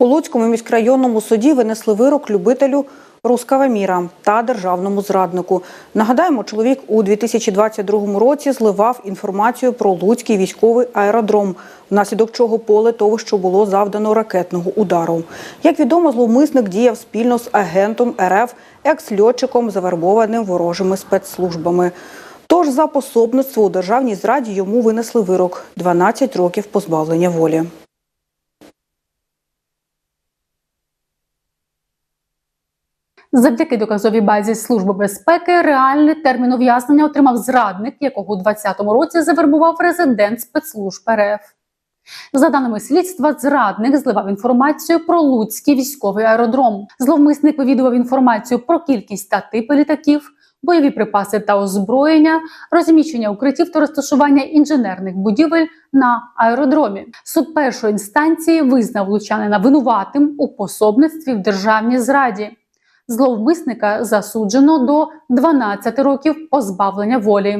У Луцькому міськрайонному суді винесли вирок любителю рускава міра та державному зраднику. Нагадаємо, чоловік у 2022 році зливав інформацію про Луцький військовий аеродром, внаслідок чого по литовищу було завдано ракетного удару. Як відомо, зловмисник діяв спільно з агентом РФ, екс-льотчиком, завербованим ворожими спецслужбами. Тож за пособництво у державній зраді йому винесли вирок 12 років позбавлення волі. Завдяки доказовій базі Служби безпеки реальний термін ув'язнення отримав зрадник, якого у 2020 році завербував резидент спецслужб РФ. За даними слідства, зрадник зливав інформацію про Луцький військовий аеродром. Зловмисник вивідував інформацію про кількість та типи літаків, бойові припаси та озброєння, розміщення укриттів та розташування інженерних будівель на аеродромі. Суд першої інстанції визнав лучанина винуватим у пособництві в державній зраді. Зловмисника засуджено до 12 років позбавлення волі.